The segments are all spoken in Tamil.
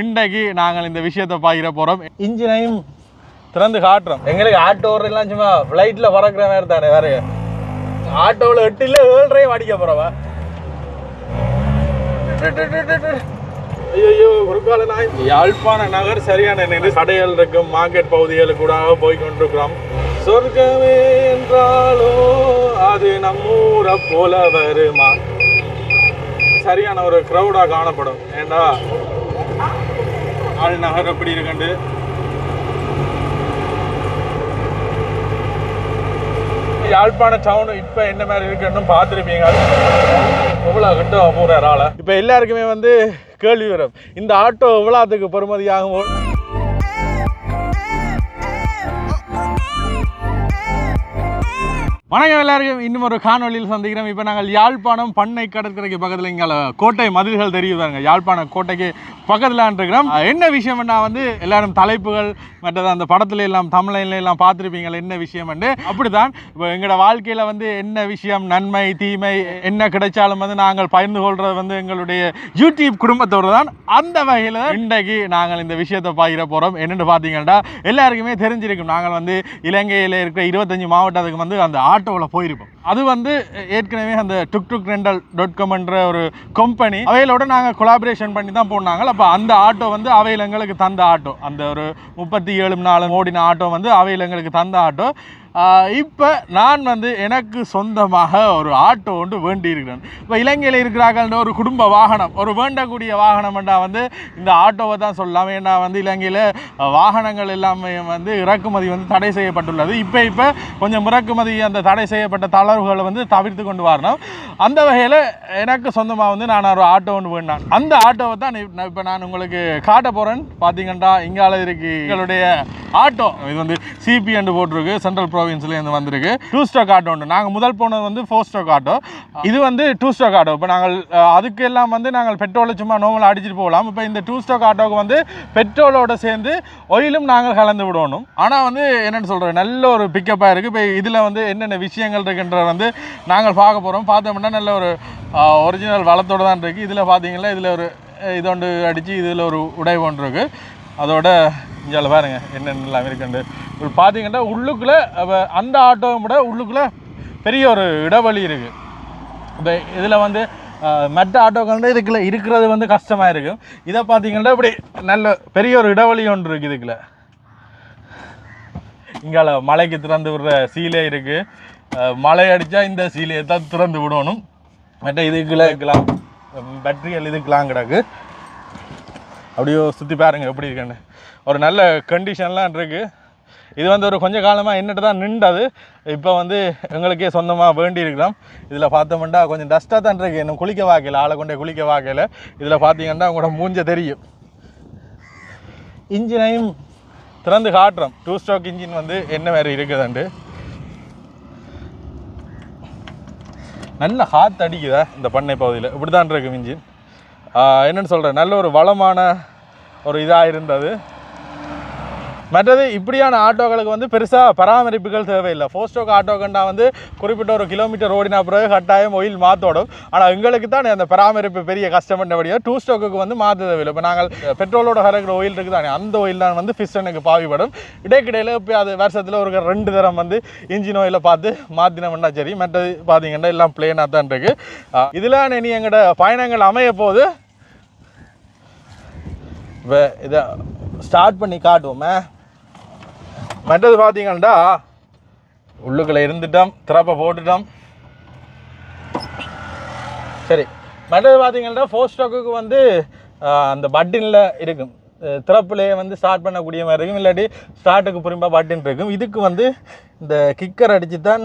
இன்றைக்கு நாங்கள் இந்த விஷயத்தை பாக்கிற போகிறோம் இன்ஜினையும் திறந்து காட்டுறோம். எங்களுக்கு ஆட்டோ எல்லாம் சும்மா ஃப்ளைட்டில் பறக்கிற மாதிரி தானே வேற. ஆட்டோவில் எட்டில் ஏழ்றையும் அடிக்க போகிறவா ஐயோ குறுக்கால நாய் யாழ்ப்பாண நகர் சரியான நின்று கடைகள் இருக்கும் மார்க்கெட் பகுதிகளுக்கு கூட போய் கொண்டிருக்கிறோம். சொர்க்கமே என்றாலோ அது நம்மூரை போல வருமா? சரியான ஒரு க்ரௌடாக காணப்படும். ஏண்டா? ஆள் நகர் எப்படி இருக்குண்டு? யாழ்ப்பாண டவுன் இப்போ என்ன மாதிரி இருக்குன்னு பார்த்துருப்பீங்க? எவ்வளோ கிட்ட போகிற ஆளை இப்போ எல்லாருக்குமே வந்து கேள்வி வரும். இந்த ஆட்டோ எவ்வளோத்துக்கு பெறுமதியாகும்? வணக்கம் எல்லாருக்கும். இன்னும் ஒரு காணொலியில் சந்திக்கிறோம். இப்போ நாங்கள் யாழ்ப்பாணம் பண்ணை கடற்கரைக்கு பக்கத்தில் இங்கே கோட்டை மதில்கள் தெரியுதாங்க யாழ்ப்பாண கோட்டைக்கு பக்கத்தில் இருக்கிறோம் என்ன விஷயம்னா வந்து எல்லாரும் தலைப்புகள் மற்றது அந்த படத்துல எல்லாம் தமிழ்ல எல்லாம் பார்த்துருப்பீங்களா என்ன விஷயம்னு அப்படிதான் இப்போ எங்களோட வாழ்க்கையில் வந்து என்ன விஷயம் நன்மை தீமை என்ன கிடைச்சாலும் வந்து நாங்கள் பகிர்ந்து கொள்வது வந்து எங்களுடைய யூடியூப் குடும்பத்தோடு தான். அந்த வகையில் இன்றைக்கு நாங்கள் இந்த விஷயத்தை பகிர போகிறோம் என்னென்னு பார்த்தீங்கன்னா எல்லாருக்குமே தெரிஞ்சிருக்கும். நாங்கள் வந்து இலங்கையில் இருக்கிற இருபத்தஞ்சி மாவட்டத்துக்கு வந்து அந்த ஆட்டோவில் போயிருப்போம். அது வந்து ஏற்கனவே அந்த டுக் டுக் ரெண்டல் டாட் காம்ன்ற ஒரு கம்பெனி அவையிலோட நாங்கள் கொலாபரேஷன் பண்ணி தான் போனாங்க. அப்போ அந்த ஆட்டோ வந்து அவையில் எங்களுக்கு தந்த ஆட்டோ. அந்த ஒரு முப்பத்தி ஏழு நாலு ஓடின ஆட்டோ வந்து அவையில் எங்களுக்கு தந்த ஆட்டோ. இப்போ நான் வந்து எனக்கு சொந்தமாக ஒரு ஆட்டோ ஒன்று வேண்டி இருக்கிறேன் இப்போ இலங்கையில் இருக்கிறார்கள் ஒரு குடும்ப வாகனம் ஒரு வேண்டக்கூடிய வாகனம்ன்றா வந்து இந்த ஆட்டோவை தான் சொல்லலாம் ஏன்னா வந்து இலங்கையில் வாகனங்கள் எல்லாமே வந்து இறக்குமதி வந்து தடை செய்யப்பட்டுள்ளது. இப்போ இப்போ கொஞ்சம் இறக்குமதி அந்த தடை செய்யப்பட்ட தளர்வுகளை வந்து தவிர்த்து கொண்டு வரணும். அந்த வகையில் எனக்கு சொந்தமாக வந்து நான் ஒரு ஆட்டோ ஒன்று வேண்டான் அந்த ஆட்டோவை தான் இப்போ நான் உங்களுக்கு காட்ட போகிறேன் பார்த்தீங்கன்னா இங்கால இருக்கு எங்களுடைய ஆட்டோ. இது வந்து சிபி என்று போட்டிருக்கு சென்ட்ரல் ப்ரொவின்ஸ்லேருந்து வந்திருக்கு. டூ ஸ்டாக் ஆட்டோ உண்டு. நாங்கள் முதல் போனது வந்து ஃபோர் ஸ்டாக் ஆட்டோ இது வந்து டூ ஸ்டாக் ஆட்டோ இப்போ நாங்கள் அதுக்கு எல்லாம் வந்து நாங்கள் பெட்ரோலை சும்மா நோமல் அடிச்சிட்டு போகலாம். இப்போ இந்த டூ ஸ்டாக் ஆட்டோவுக்கு வந்து பெட்ரோலோட சேர்ந்து ஒயிலும் நாங்கள் கலந்து விடணும். ஆனால் வந்து என்னென்னு சொல்கிறேன் நல்ல ஒரு பிக்கப்பாக இருக்குது இப்போ இதில் வந்து என்னென்ன விஷயங்கள் இருக்குன்ற வந்து நாங்கள் பார்க்க போகிறோம் பார்த்தோம்னா நல்ல ஒரு ஒரிஜினல் வளத்தோடு தான் இருக்குது இதில் பார்த்தீங்கன்னா இதில் ஒரு இதோண்டு அடித்து இதில் ஒரு உடை ஒன்று இருக்குது அதோட இங்கே பாருங்கள் என்னென்னலாம் இருக்குண்டு இப்போ பார்த்தீங்கன்னா உள்ளுக்குள்ளே அந்த ஆட்டோவை விட உள்ளுக்குள்ளே பெரிய ஒரு இடைவெளி இருக்குது இப்போ இதில் வந்து மற்ற ஆட்டோக்கள் வந்து இதுக்குள்ள இருக்கிறது வந்து கஷ்டமாக இருக்கும் இதை பார்த்தீங்கன்னா இப்படி நல்ல பெரிய ஒரு இடைவெளி ஒன்று இருக்குது இதுக்குள்ள. இங்கால மலைக்கு திறந்து விடுற சீலை இருக்குது மழை அடித்தா இந்த சீலையை தான் திறந்து விடணும். மற்ற இதுக்குள்ள இருக்கலாம். பேட்டரியல் இதுக்கெலாம் கிடக்கு. அப்படியே சுற்றி பாருங்கள் எப்படி இருக்குன்னு. ஒரு நல்ல கண்டிஷன்லாம் இருக்குது இது வந்து ஒரு கொஞ்சம் காலமாக என்னட்டு தான் நின்றது. இப்போ வந்து எங்களுக்கே சொந்தமாக வேண்டி இருக்கலாம் இதில் பார்த்தோம்னா கொஞ்சம் டஸ்ட்டாக தான் இருக்குது இன்னும் குளிக்க வாக்கையில் ஆளை கொண்டே குளிக்க வாக்கையில் இதில் பார்த்தீங்கன்னா உங்களோட மூஞ்ச தெரியும். இன்ஜினையும் திறந்து காட்டுறோம். டூ ஸ்ட்ரோக் இன்ஜின் வந்து என்ன மாதிரி இருக்குதுண்டு நல்ல ஹாத் அடிக்குதா இந்த பண்ணை பகுதியில்? இப்படி தான் இருக்கும் இன்ஜின் என்னென்னு சொல்கிறேன் நல்ல ஒரு வளமான ஒரு இதாக இருந்தது. மற்றது இப்படியான ஆட்டோக்களுக்கு வந்து பெருசாக பராமரிப்புகள் தேவையில்லை. ஃபோர் ஸ்டோக் ஆட்டோக்கண்டா வந்து குறிப்பிட்ட ஒரு கிலோமீட்டர் ஓடினா பிறகு கட்டாயம் ஒயில் மாற்றோடும் ஆனால் எங்களுக்கு தான் அந்த பராமரிப்பு பெரிய கஷ்டப்பட்டபடியாக டூ ஸ்டோக்கு வந்து மாற்ற தேவையில்லை. இப்போ நாங்கள் பெட்ரோலோட கறக்கிற ஒயில் இருக்குது தானே அந்த ஒயில் தான் வந்து ஃபிஸ்டனுக்கு பாவிப்படும் இடைக்கிடையில் இப்போ அது வருஷத்தில் ஒரு ரெண்டு தரம் வந்து இன்ஜின் ஒயிலை பார்த்து மாற்றினோம்னா சரி. மற்றது பார்த்தீங்கன்னா எல்லாம் பிளேனாக தான் இருக்குது இதில் இனி எங்களோட பயணங்கள் அமைய போது இப்போ இதை ஸ்டார்ட் பண்ணி காட்டுவோமே. மற்றது பார்த்தீங்கன்னா உள்ளுக்குள்ளே இருந்துட்டோம் திறப்பை போட்டுட்டோம். சரி மற்றது பார்த்தீங்கன்னா ஃபோர் ஸ்டாக்குக்கு வந்து அந்த பட்டனில் இருக்கும். திறப்புலேயே வந்து ஸ்டார்ட் பண்ணக்கூடிய மாதிரி இருக்கும். இல்லாட்டி ஸ்டார்ட்டுக்கு புரியும்பா பட்டன் இருக்கும். இதுக்கு வந்து இந்த கிக்கர் அடித்து தான்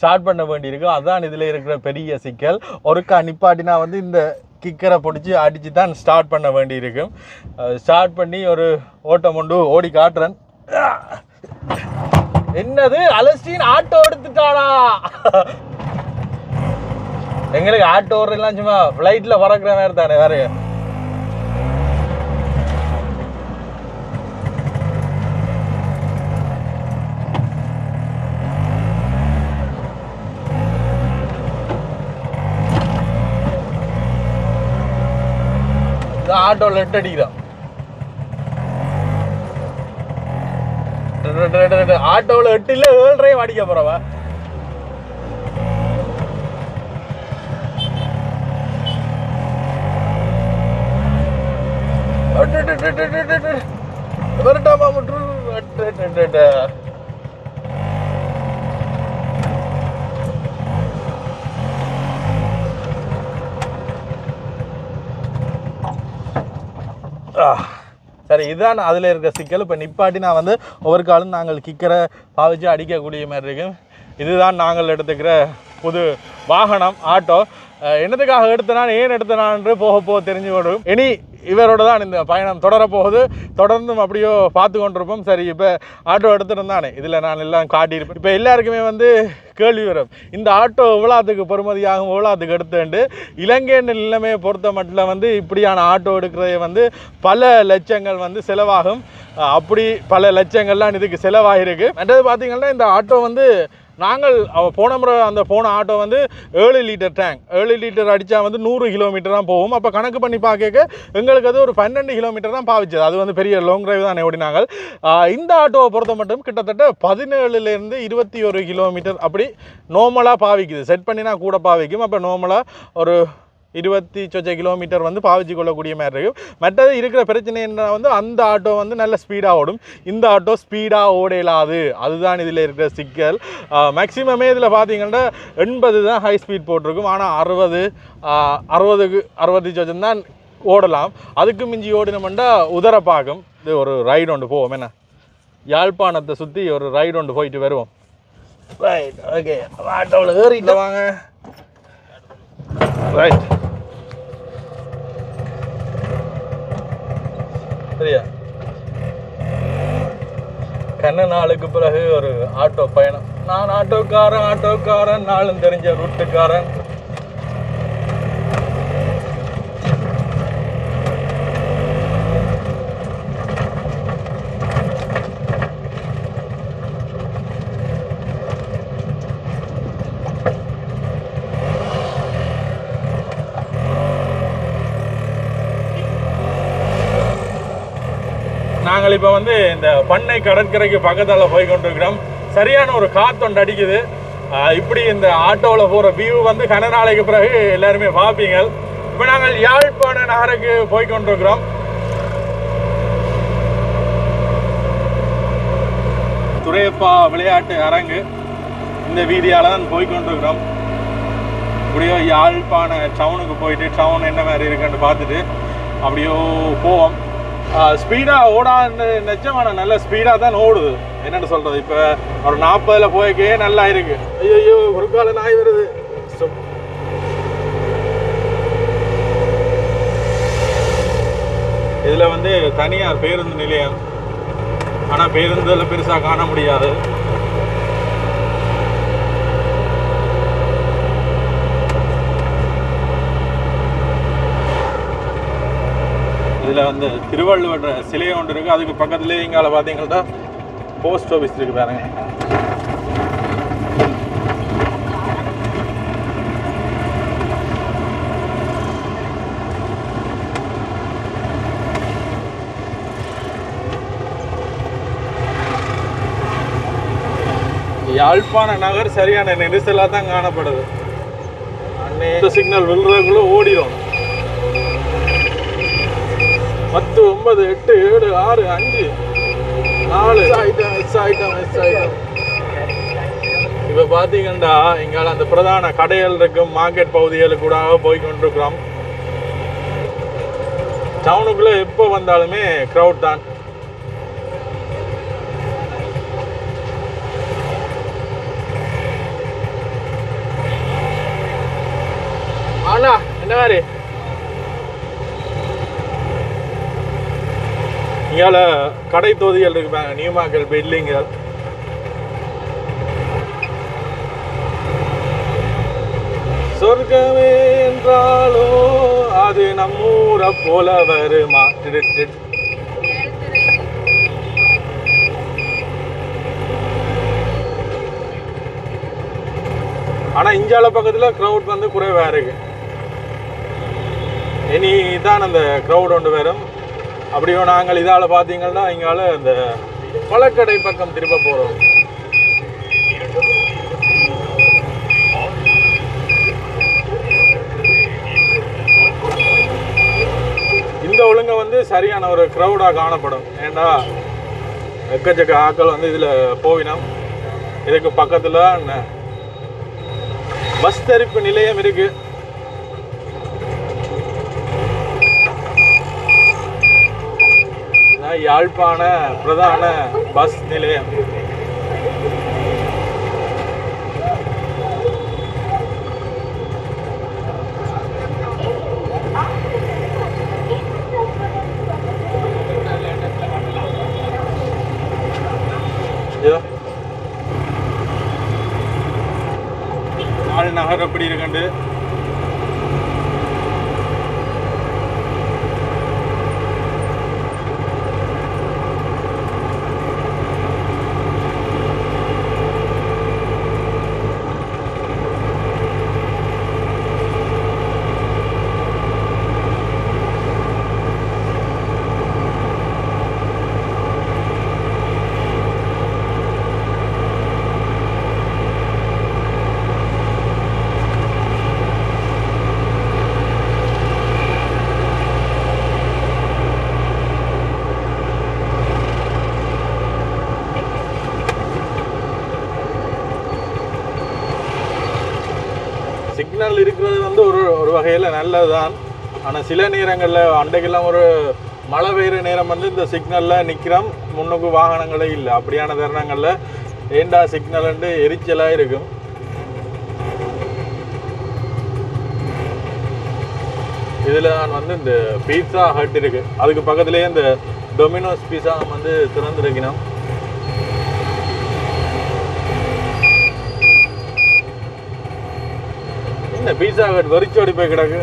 ஸ்டார்ட் பண்ண வேண்டியிருக்கும் அதுதான் இதில் இருக்கிற பெரிய சிக்கல். ஒருக்கா நிப்பாட்டினா வந்து இந்த கிக்கரை பிடிச்சி அடித்து தான் ஸ்டார்ட் பண்ண வேண்டியிருக்கும் ஸ்டார்ட் பண்ணி ஒரு ஓட்டம் கொண்டு ஓடி காட்டுறேன். என்னது? அலஸ்டின் ஆட்டோ எடுத்துட்டானா? எங்களுக்கு ஆட்டோ ஓடுறதுலாம் சும்மா ஃப்ளைட்டில் பறக்கிற மாதிரி தானே வேறு ஆட்டோ ஆட்டோவில் எட்டு ஆட்டோவில் எட்டு இல்லை ஏழ்றையும் அடிக்க போறவா. வரட்டாமா மற்றும் சரி இதுதான் அதில் இருக்க சிக்கல். இப்போ நிப்பாட்டி நான் வந்து ஒவ்வொரு காலும் நாங்கள் கிக்கரை பாவிச்சு அடிக்கக்கூடிய மாதிரி இருக்கும் இதுதான் நாங்கள் எடுத்துக்கிற புது வாகனம் ஆட்டோ. என்னதுக்காக எடுத்தனான் ஏன் எடுத்தனான்னு போக போக தெரிஞ்சு கொடும் இனி இவரோட தான் இந்த பயணம் தொடரப்போகுது. தொடர்ந்தும் அப்படியோ பார்த்து கொண்டிருப்போம். சரி இப்போ ஆட்டோ எடுத்துருந்தானே இதில் நான் எல்லாம் காட்டியிருப்பேன். இப்போ எல்லாருக்குமே வந்து கேள்வி வரும். இந்த ஆட்டோ எவ்வளோத்துக்கு பெறுமதியாகும் எவ்வளோத்துக்கு எடுத்துண்டு. இலங்கையின் நிலைமையை பொறுத்த மட்டும் வந்து இப்படியான ஆட்டோ எடுக்கிறதே வந்து பல லட்சங்கள் வந்து செலவாகும். அப்படி பல லட்சங்கள்லாம் இதுக்கு செலவாகிருக்கு மற்றது பார்த்தீங்கன்னா இந்த ஆட்டோ வந்து நாங்கள் போன முறை அந்த போன ஆட்டோ வந்து ஏழு லிட்டர் டேங்க் ஏழு லிட்டர் அடித்தா வந்து நூறு கிலோமீட்டர் தான் போகும். அப்போ கணக்கு பண்ணி பார்க்க எங்களுக்கு அது ஒரு பன்னெண்டு கிலோமீட்டர் தான் பாவிச்சது. அது வந்து பெரிய லாங் டிரைவ் தான் ஓடினாங்க இந்த ஆட்டோவை பொறுத்த மட்டும் கிட்டத்தட்ட பதினேழுலேருந்து இருபத்தி ஒரு கிலோமீட்டர் அப்படி நோமலாக பாவிக்குது. செட் பண்ணினா கூட பாவிக்கும். அப்போ நோமலாக ஒரு இருபத்தி சொச்ச கிலோமீட்டர் வந்து பாவிச்சு கொள்ளக்கூடிய மாதிரி இருக்கும் மற்றது இருக்கிற பிரச்சனை என்ன வந்து அந்த ஆட்டோ வந்து நல்ல ஸ்பீடாக ஓடும். இந்த ஆட்டோ ஸ்பீடாக ஓட இயலாது அதுதான் இதில் இருக்கிற சிக்கல். மேக்ஸிமமே இதில் பார்த்தீங்கன்னா எண்பது தான் ஹை ஸ்பீட் போட்டிருக்கும். ஆனால் அறுபது அறுபதுக்கு அறுபது சொச்சம் தான் ஓடலாம். அதுக்கு மிஞ்சி ஓடினோம்னா உதர பார்க்கும் இது ஒரு ரைடு ஒன்று போவோம். என்ன? யாழ்ப்பாணத்தை சுற்றி ஒரு ரைடு ஒன்று போயிட்டு வருவோம். ரைட் ஓகே ஆட்டோவில் ஏறிட்டு வாங்க. ரைட் சரியா? கண்ண நாளுக்கு பிறகு ஒரு ஆட்டோ பயணம். நான் ஆட்டோக்காரன் ஆட்டோக்காரன் நாளும் தெரிஞ்ச ரூட்டுக்காரன் நாங்கள் இப்போ வந்து இந்த பண்ணை கடற்கரைக்கு பக்கத்தில் போய் கொண்டிருக்கிறோம் சரியான ஒரு காத்தொண்டு அடிக்குது. இப்படி இந்த ஆட்டோவில் போகிற வியூ வந்து கன நாளைக்கு பிறகு எல்லாருமே பார்ப்பீங்க. இப்போ நாங்கள் யாழ்ப்பாண நகருக்கு போய் கொண்டிருக்கிறோம் துரையப்பா விளையாட்டு அரங்கு. இந்த வீதியால் தான் போய் கொண்டிருக்கிறோம் அப்படியோ யாழ்ப்பாண டவுனுக்கு போயிட்டு டவுன் என்ன மாதிரி இருக்குன்னு பார்த்துட்டு அப்படியோ போவோம். ஸ்பீடாக ஓடான்னு நிச்சயமான நல்ல ஸ்பீடாக தான் ஓடுது. என்னென்னு சொல்கிறது இப்போ ஒரு நாற்பதில் போய்க்கே நல்லா இருக்கு. ஐயோ ஒரு கால நாய் வருது. இதில் வந்து தனியார் பேருந்து நிலையம். ஆனால் பேருந்தில் பெருசாக காண முடியாது. வந்து திருவள்ளுவர் சிலை ஒன்று இருக்குது அதுக்கு பக்கத்துலேயே இங்கால பார்த்தீங்கன்னா போஸ்ட் ஆஃபீஸ் இருக்குது பாருங்க. யாழ்ப்பாண நகர் சரியான நெரிசலாக தான் காணப்படுது. அன்னை சிக்னல் விழுறதுக்குள்ளே ஓடிடும் பத்து ஒன்பது எட்டு ஏழு ஆறு அஞ்சு நாலு. Item miss item miss item இப்போ பார்த்தீங்கன்னா இங்கால அந்த பிரதான கடைகள் இருக்கும் மார்க்கெட் பகுதிகளுக்கு கூட போய் கொண்டிருக்கிறோம். டவுனுக்குள்ளே எப்போ வந்தாலுமே க்ரௌட் தான். அண்ணா என்ன மாதிரி இங்கால கடை தொகுதிகள் இருப்பாங்க நியூமாக்கல் பில்டிங்கள் சொர்க்கமே என்றாலோ அது நம்மூரை போல வருமா? டிடு, டிடு. ஆனா இஞ்சால பக்கத்துல க்ரௌட் வந்து குறைவா இருக்கு. இனி தான் அந்த க்ரௌட் ஒன்று வரும். அப்படியோ நாங்கள் இதால் பார்த்தீங்கன்னா இங்கால இந்த பழக்கடை பக்கம் திரும்ப போகிறோம் இந்த ஒழுங்கை வந்து சரியான ஒரு க்ரௌடாக காணப்படும். ஏண்டா? எக்கச்சக்க ஆக்கள் வந்து இதில் போவினோம். இதுக்கு பக்கத்தில் பஸ் தரிப்பு நிலையம் இருக்குது யாழ்ப்பாண பிரதான பஸ் நிலையம். நாள் நகர் எப்படி இருக்குண்டு சிக்னல் இருக்கிறது வந்து ஒரு ஒரு வகையில் நல்லதுதான். ஆனால் சில நேரங்களில் அன்றைக்கெல்லாம் ஒரு மழை பெய்கிற நேரம் வந்து இந்த சிக்னலில் நிற்கிறோம் முன்னுக்கு வாகனங்களே இல்லை. அப்படியான தருணங்களில் ஏண்டா சிக்னல்ன்ட்டு எரிச்சலாக இருக்கும். இதில் நான் வந்து இந்த பீட்சா ஹட் இருக்குது அதுக்கு பக்கத்துலேயே இந்த டொமினோஸ் பீஸா வந்து திறந்துருக்கணும். என்ன பீஸா ஹட் வெறிச்சோடி போய் கிடக்கு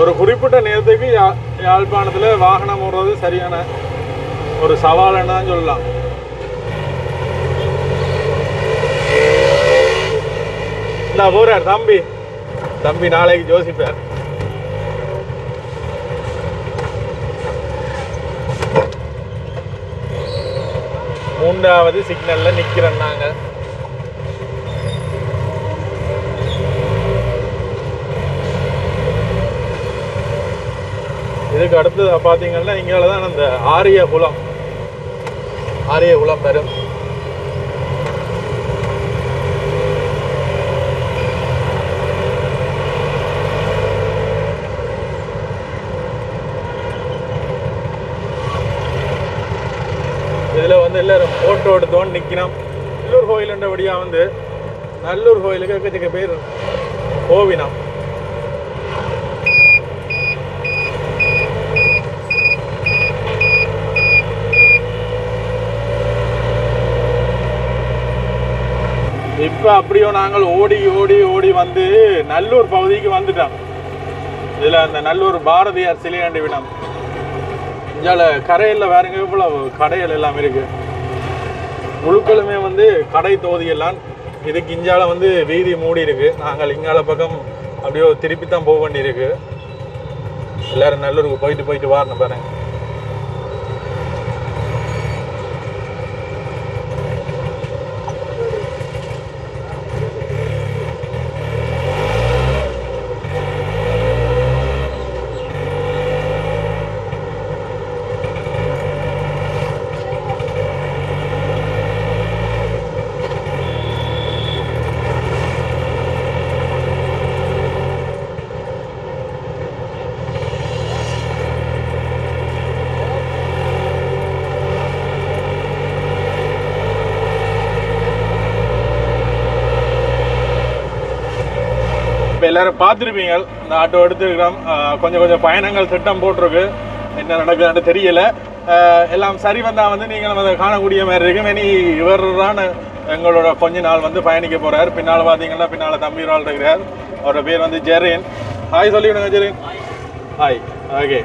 ஒரு குறிப்பிட்ட நேரத்துக்கு யா யாழ்ப்பாணத்தில் வாகனம் ஓடுறது சரியான ஒரு சவால்னு தான் சொல்லலாம். இந்த போகிறார் தம்பி. தம்பி நாளைக்கு ஜோசிப்பார். மூன்றாவது சிக்னலில் நிற்கிறேன் நாங்கள் இதுக்கு அடுத்தது பார்த்தீங்கன்னா இங்கே தான் அந்த ஆரிய குளம் ஆரிய குளம் பெரும் இதில் வந்து எல்லாரும் ஃபோட்டோ எடுத்தோன்னு நிற்கணும் நல்லூர் கோயிலுன்றபடியாக வந்து நல்லூர் கோயிலுக்கு எக்கச்சக்க பேர் கோவினம் இப்போ அப்படியோ நாங்கள் ஓடி ஓடி ஓடி வந்து நல்லூர் பகுதிக்கு வந்துட்டோம். இதில் அந்த நல்லூர் பாரதியார் சிலையாண்டி விடம் இஞ்சால கரையில் வேறுங்க இவ்வளோ கடைகள் எல்லாம் இருக்குது முழுக்களுமே வந்து கடை தொகுதியெல்லாம் இதுக்கு இஞ்சால வந்து வீதி மூடி இருக்கு. நாங்கள் இங்கால பக்கம் அப்படியோ திருப்பி தான் போக வேண்டியிருக்கு. எல்லாரும் நல்லூருக்கு போயிட்டு போயிட்டு வாரணும் பாருங்க. எல்லாரும் பார்த்துருப்பீங்க. இந்த ஆட்டோ எடுத்துருக்கிறோம். கொஞ்சம் கொஞ்சம் பயணங்கள் திட்டம் போட்டிருக்கு. என்ன நடக்குதுன்னு தெரியல. எல்லாம் சரி வந்தால் வந்து நீங்கள் அதை காணக்கூடிய மாதிரி இருக்கும். இனி இவர் தான் எங்களோட கொஞ்ச நாள் வந்து பயணிக்க போகிறார் பின்னால் பார்த்தீங்கன்னா பின்னால் தம்பி ஒரு ஆள் இருக்கிறார். அவரோட பேர் வந்து ஜெரின். ஹாய் சொல்லிவிடுங்க ஜெரின். ஹாய் ஓகே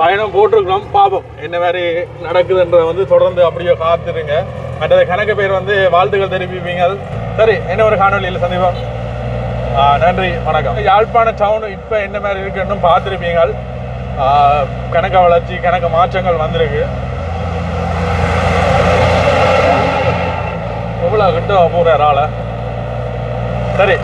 பயணம் போட்டிருக்கிறோம். பாபம் என்ன மாதிரி நடக்குதுன்றதை வந்து தொடர்ந்து அப்படியே காத்துருங்க. மற்றது கணக்கு பேர் வந்து வாழ்த்துக்கள் தெரிவிப்பீங்க. சரி என்ன ஒரு காணொலியில் சந்திப்போம். நன்றி வணக்கம். யாழ்ப்பாண டவுன் இப்போ என்ன மாதிரி இருக்குன்னு பார்த்துருப்பீங்க கணக்க வளர்ச்சி கணக்க மாற்றங்கள் வந்திருக்கு. எவ்வளோ கிட்ட போகிற ஆளை சரி.